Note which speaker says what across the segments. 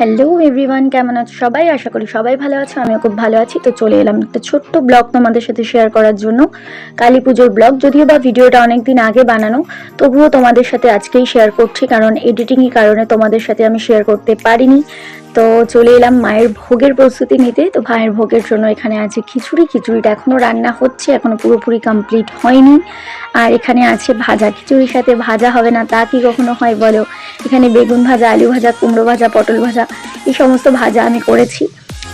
Speaker 1: Hello everyone কেমন আছো সবাই? আশা করি সবাই ভালো আছো, আমিও খুব ভালো আছি। তো চলে এলাম একটা ছোট্ট ব্লগ তোমাদের সাথে শেয়ার করার জন্য। কালী পুজোর ব্লগ, যদিও বা ভিডিওটা অনেক দিন আগে বানানো, তবুও তোমাদের সাথে আজকেই শেয়ার করছি, কারণ এডিটিংয়ের কারণে তোমাদের সাথে আমি শেয়ার করতে পারিনি। তো চলে এলাম মায়ের ভোগের প্রস্তুতি নিতে। তো ভাইয়ের ভোগের জন্য এখানে আছে খিচুড়ি। খিচুড়িটা এখনও রান্না হচ্ছে এখনও পুরোপুরি কমপ্লিট হয়নি। আর এখানে আছে ভাজা। খিচুড়ির সাথে ভাজা হবে না, তা কি কখনো হয় বলো? এখানে বেগুন ভাজা, আলু ভাজা, কুমড়ো ভাজা, পটল ভাজা, এই সমস্ত ভাজা আমি করেছি।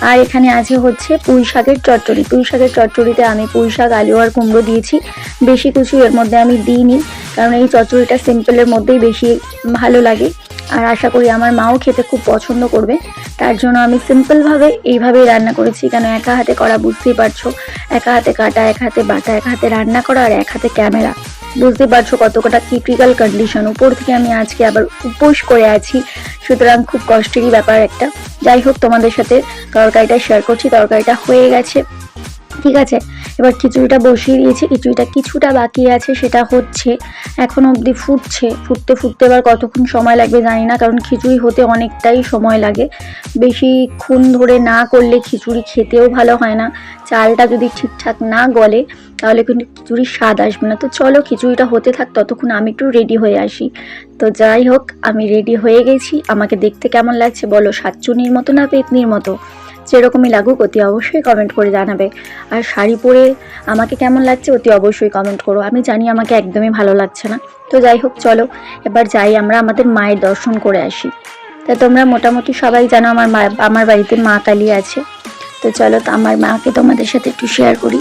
Speaker 1: আর এখানে আছে হচ্ছে পুঁই শাকের চচ্চড়ি। পুঁই শাকের চচ্চড়িতে আমি পুঁই শাক, আলু আর কুমড়ো দিয়েছি। বেশি কিছু এর মধ্যে আমি দিইনি, কারণ এই চচ্চড়িটা সিম্পলের মধ্যেই বেশি ভালো লাগে। আর আশা করি আমার মাও খেতে খুব পছন্দ করবে। তার জন্য আমি সিম্পলভাবে এইভাবেই রান্না করেছি। কেন একা হাতে করা বুঝতেই পারছ? একা হাতে কাটা, এক হাতে বাটা, এক হাতে রান্না করা আর এক হাতে ক্যামেরা। বুঝতে পারছ কতটা ক্রিটিক্যাল কন্ডিশন উপর থেকে আমি আজকে আবার উপোস করে আছি। সুতরাং খুব কষ্টেরই ব্যাপার একটা। যাই হোক, তোমাদের সাথে তরকারিটা শেয়ার করছি। তরকারিটা হয়ে গেছে। ঠিক আছে? এবার খিচুড়িটা বসিয়ে দিয়েছি, খিচুড়িটা কিছুটা বাকি আছে, সেটা হচ্ছে এখন অবধি ফুটছে, ফুটতে ফুটতে এবার কতক্ষণ সময় লাগবে জানি না, কারণ খিচুড়ি হতে অনেকটাই সময় লাগে। বেশিক্ষণ ধরে না করলে খিচুড়ি খেতেও ভালো হয় না, চালটা যদি ঠিকঠাক না গলে, তাহলে কিন্তু খিচুড়ির স্বাদ আসবে না। তো চলো খিচুড়িটা হতে থাক, ততক্ষণ আমি একটু রেডি হয়ে আসি। তো যাই হোক, আমি রেডি হয়ে গেছি, আমাকে দেখতে কেমন লাগছে বলো সাতচুনির মতো না পেতনির মতো? যেরকমই লাগুক, অতি অবশ্যই কমেন্ট করে জানাবে। আর শাড়ি পরে আমাকে কেমন লাগছে, অতি অবশ্যই কমেন্ট করো। আমি জানি আমাকে একদমই ভালো লাগছে না। তো যাই হোক, চলো, এবার যাই আমরা আমাদের মায়ের দর্শন করে আসি। তা তোমরা মোটামুটি সবাই জানো আমার মা, আমার বাড়িতে মা কালী আছে। তো চলো, তো আমার মাকে তোমাদের সাথে একটু শেয়ার করি।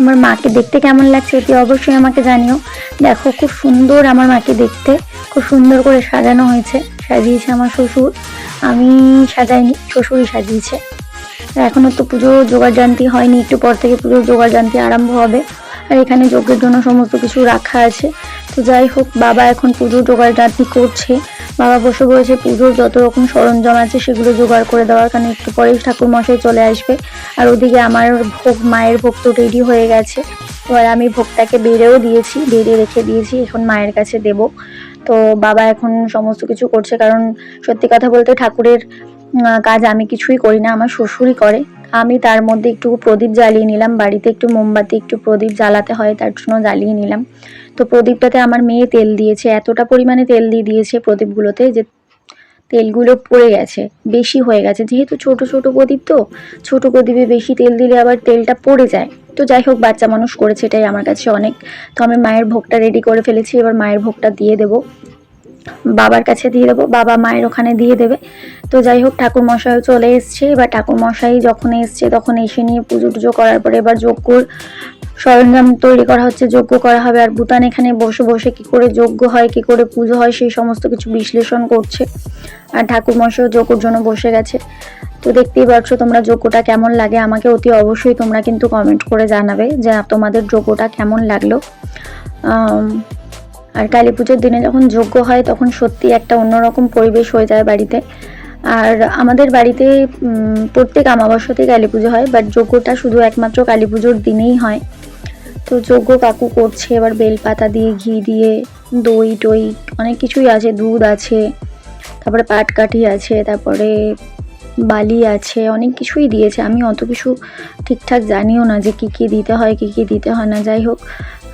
Speaker 1: আমার মাকে দেখতে কেমন লাগছে, অতি অবশ্যই আমাকে জানিও। দেখো, খুব সুন্দর আমার মাকে দেখতে। খুব সুন্দর করে সাজানো হয়েছে। সাজিয়েছে আমার শ্বশুর। আমি সাজাইনি, শ্বশুরই সাজিয়েছে। এখনও তো পুজো জোগাড় জানতি হয়নি, একটু পর থেকে পুজোর জোগাড় জানতি আরম্ভ হবে। আর এখানে যজ্ঞের জন্য সমস্ত কিছু রাখা আছে। তো যাই হোক, বাবা এখন পুজোর জোগাড় জানতি করছে। বাবা বসে বসে পুজোর যত রকম সরঞ্জাম আছে সেগুলো জোগাড় করে দেওয়ার কারণে একটু পরেই ঠাকুর মশাই চলে আসবে। আর ওদিকে আমার ভোগ, মায়ের ভোগ তো রেডি হয়ে গেছে। এবার আমি ভোগটাকে বেড়েও দিয়েছি, বেড়ে রেখে দিয়েছি, এখন মায়ের কাছে দেব। তো বাবা এখন সমস্ত কিছু করছে, কারণ সত্যি কথা বলতে ঠাকুরের কাজ আমি কিছুই করি না, আমার শ্বশুরই করে। আমি তার মধ্যে একটু প্রদীপ জ্বালিয়ে নিলাম, বাড়িতে একটু মোমবাতি, একটু প্রদীপ জ্বালাতে হয়, তার জন্য জ্বালিয়ে নিলাম। তো প্রদীপটাতে আমার মেয়ে তেল দিয়েছে, এতটা পরিমাণে তেল দিয়ে দিয়েছে প্রদীপগুলোতে যে তেলগুলো পড়ে গেছে, বেশি হয়ে গেছে। যেহেতু ছোট ছোট প্রদীপ তো, ছোট প্রদীপে বেশি তেল দিলে আবার তেলটা পড়ে যায়। তো যাই হোক, বাচ্চা মানুষ করেছে, এটাই আমার কাছে অনেক। তো আমি মায়ের ভোগটা রেডি করে ফেলেছি, এবার মায়ের ভোগটা দিয়ে দেবো। বাবার কাছে দিয়ে দেবো, বাবা মায়ের ওখানে দিয়ে দেবে। তো যাই হোক, ঠাকুর মশাইও চলে এসছে। এবার ঠাকুর মশাই যখন এসছে, তখন এসে নিয়ে পুজো টুজো করার পরে এবার যজ্ঞর সরঞ্জাম তৈরি করা হচ্ছে, যজ্ঞ করা হবে। আর ভুতান এখানে বসে বসে কি করে যজ্ঞ হয়, কি করে পুজো হয়, সেই সমস্ত কিছু বিশ্লেষণ করছে। আর ঠাকুর মশাইও যজ্ঞর জন্য বসে গেছে। তো দেখতেই পাচ্ছ তোমরা যজ্ঞটা কেমন লাগে? আমাকে অতি অবশ্যই তোমরা কিন্তু কমেন্ট করে জানাবে যে তোমাদের যজ্ঞটা কেমন লাগল। আর কালী পুজোর দিনে যখন যজ্ঞ হয়, তখন সত্যি একটা অন্যরকম পরিবেশ হয়ে যায় বাড়িতে। আর আমাদের বাড়িতে প্রত্যেক আমাবস্যাতে কালী পুজো হয় বাট যজ্ঞটা শুধু একমাত্র কালী পুজোর দিনেই হয়। তো যজ্ঞ কাকু করছে, এবার বেলপাতা দিয়ে, ঘি দিয়ে, দই, টই, অনেক কিছুই আছে, দুধ আছে, তারপরে পাটকাঠি আছে, তারপরে বালি আছে, অনেক কিছুই দিয়েছে। আমি অত কিছু ঠিকঠাক জানিও না যে কি কি দিতে হয়, কি কি দিতে হয় না, যাই হোক।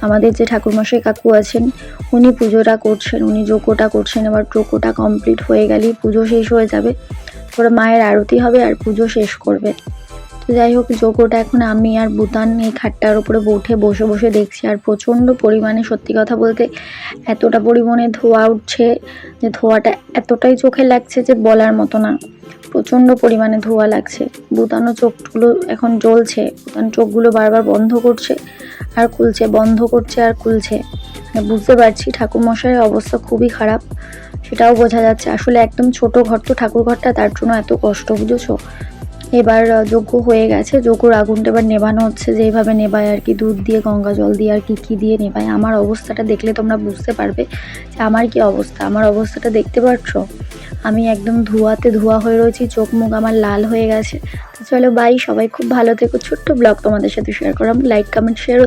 Speaker 1: আমাদের যে ঠাকুরমশাই কাকু আছেন, উনি পুজোটা করছেন, উনি যজ্ঞটা করছেন, এবার যজ্ঞটা কমপ্লিট হয়ে গেলেই পুজো শেষ হয়ে যাবে। তারপরে মায়ের আরতি হবে আর পুজো শেষ করবে। তো যাই হোক, যজ্ঞটা এখন আমি আর বুতান এই খাটটার উপরে উঠে বসে বসে দেখছি আর প্রচণ্ড পরিমাণে সত্যি কথা বলতে এতটা পরিমাণে ধোয়া উঠছে যে ধোয়াটা এতটাই চোখে লাগছে যে বলার মতো না। প্রচণ্ড পরিমাণে ধোয়া লাগছে। বুতানো চোখগুলো এখন জ্বলছে বুতান চোখগুলো বারবার বন্ধ করছে। আর খুলছে, বন্ধ করছে আর খুলছে। মানে বুঝতে পারছি, ঠাকুরমশাইয়ের অবস্থা খুবই খারাপ। সেটাও বোঝা যাচ্ছে। আসলে একদম ছোট ঘর তো ঠাকুর ঘরটা তার জন্য এত কষ্ট, বুঝেছ? এবার যজ্ঞ হয়ে গেছে। যজ্ঞর আগুনটা এবার নেভানো হচ্ছে যে এইভাবে নেভায় আর কি। দুধ দিয়ে, গঙ্গা জল দিয়ে আর কি কি দিয়ে নেভায়। আমার অবস্থাটা দেখলে তোমরা বুঝতে পারবে যে আমার কি অবস্থা। আমার অবস্থাটা দেখতে পাচ্ছ? আমি একদম ধোঁয়াতে ধোয়া হয়ে রয়েছি, চোখ মুখ আমার লাল হয়ে গেছে। তো চলো বাই সবাই খুব ভালো থেকো। ছোট্ট ব্লগ তোমাদের সাথে শেয়ার করলাম। Like comment share